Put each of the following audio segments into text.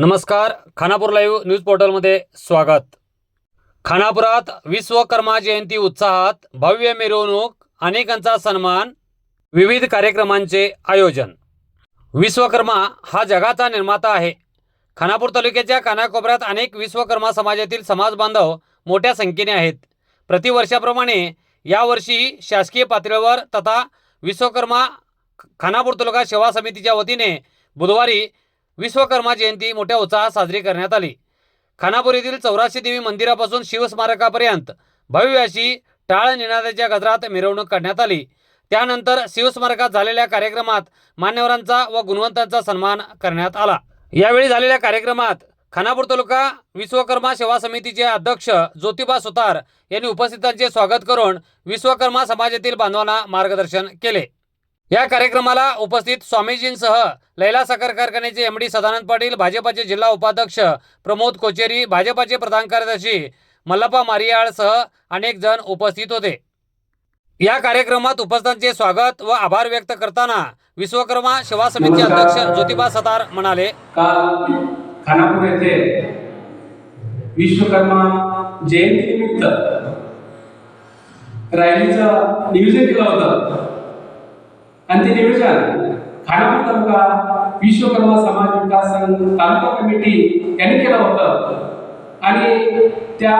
नमस्कार Khanapur live news पोर्टलमध्ये स्वागत. खानापुरात विश्वकर्मा जयंती उत्साहात भव्य मिरवणूक अनेकांचा सन्मान विविध कार्यक्रमांचे आयोजन. विश्वकर्मा हा जगाचा निर्माता आहे. खानापूर तालुक्याच्या कानाकोपऱ्यात अनेक विश्वकर्मा समाजातील समाज बांधव मोठ्या संख्येने आहेत. प्रतिवर्षाप्रमाणे यावर्षी शासकीय पातळीवर तथा विश्वकर्मा खानापूर तालुका सेवा समितीच्या वतीने बुधवारी विश्वकर्मा जयंती मोठ्या उत्साहात साजरी करण्यात आली. खानापूर येथील चौराशी देवी मंदिरापासून शिवस्मारकापर्यंत भव्य अशी टाळ निनादाच्या गजरात मिरवणूक काढण्यात आली. त्यानंतर शिवस्मारकात झालेल्या कार्यक्रमात मान्यवरांचा व गुणवंतांचा सन्मान करण्यात आला. यावेळी झालेल्या कार्यक्रमात खानापूर तालुका विश्वकर्मा सेवा समितीचे अध्यक्ष ज्योतिबा सुतार यांनी उपस्थितांचे स्वागत करून विश्वकर्मा समाजातील बांधवांना मार्गदर्शन केले. या कार्यक्रमाला उपस्थित स्वामीजींसह लैला साखर कारखान्याचे एम डी सदानंद पाटील भाजपाचे जिल्हा उपाध्यक्ष प्रमोद कोचेरी भाजपाचे प्रधान कार्यदर्शी मल्लप्पा मारियाळसह अनेक जण उपस्थित होते. या कार्यक्रमात उपस्थितांचे स्वागत व आभार व्यक्त करताना विश्वकर्मा सेवा समिती अध्यक्ष ज्योतिबा सतार म्हणाले काल खानापूर येथे विश्वकर्मा जयंतीनिमित्त रॅलीचं नियोजन केलं होतं. आणि ते नियोजन खानापूर तालुका विश्वकर्मा समाज विकास संघ तालुका कमिटी यांनी केलं होतं. आणि त्या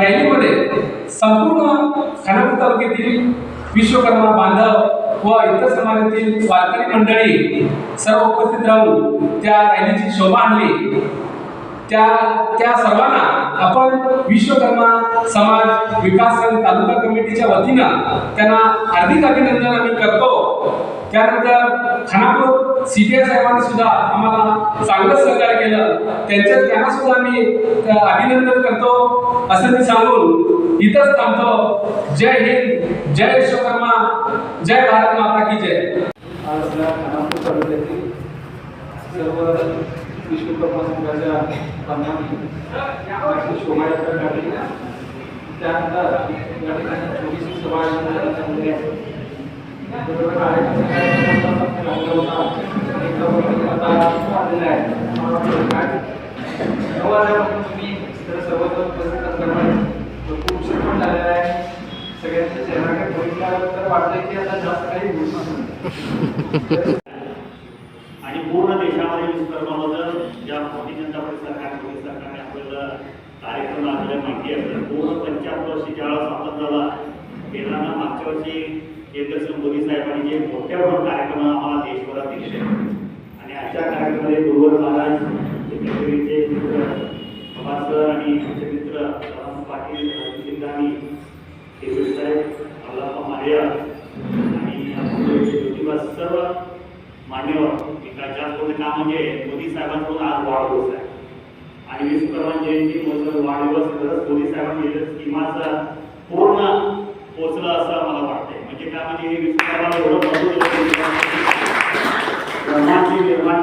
रॅलीमध्ये संपूर्ण खानापूर तालुक्यातील विश्वकर्मा बांधव व इतर समाजातील वारकरी मंडळी सर्व उपस्थित राहून त्या रॅलीची शोभा आणली. त्या त्या सर्वांना आपण विश्वकर्मा समाज विकास संघ तालुका कमिटीच्या वतीनं त्यांना हार्दिक अभिनंदन आम्ही करतो. त्यानंतर खानापूर सीबीआय साहेबांनी सुद्धा आम्हाला चांगलं सहकार्य केलं. त्यांच्या त्यांना सुद्धा आम्ही अभिनंदन करतो. असं मी सांगून इथंच थांबतो. जय हिंद जय विश्वकर्मा जय भारत माता की जय. आज खानापूर तालुक्यातील सर्व विश्वकर्मा संघाच्या बांधवांनी शोभायात्रा काढली त्यानंतर या ठिकाणी छोटीशी सभा आयोजित झालेली आहे बरोबर कार्यक्रम लागला होता. एक तर आता आलेला आहे काय? नऊ वाजल्यापासून तुम्ही इतर सर्वत्र उपस्थित असल्यामुळे भरपूर ज्या भारतीय जनता पार्टी सरकार मोदी सरकारने आपल्याला कार्यक्रम आपल्याला माहिती आहे. पूर्ण पंच्याहत्तर वर्षी ज्यावेळेस आपण झाला केंद्रानं मागच्या वर्षी केंद्र मोदी साहेबांनी जे मोठ्या प्रमाणात कार्यक्रम आम्हाला देशभरात दिलेले आणि आजच्या कार्यक्रमामध्ये गुरुवर महाराज सेक्रेटरीचे मित्र सर आणि आमचे मित्र पाटील जिल्हानी देवेश साहेब अल्लापा मारिया आणि ज्योतिबा सर्व मान्यवर. एका जास्त कोणी म्हणजे मोदी साहेबांकडून आज म्हणजे वाढदिवस आहे. आणि विश्वकर्मा जयंती महोत्सव वाढदिवस खरंच मोदी साहेबांनी दिलेलं स्कीमाचं पूर्ण पोचलं असं मला वाटतंय. म्हणजे काय म्हणजे हे विश्वकर्मा एवढं मजबूत आहे निर्माण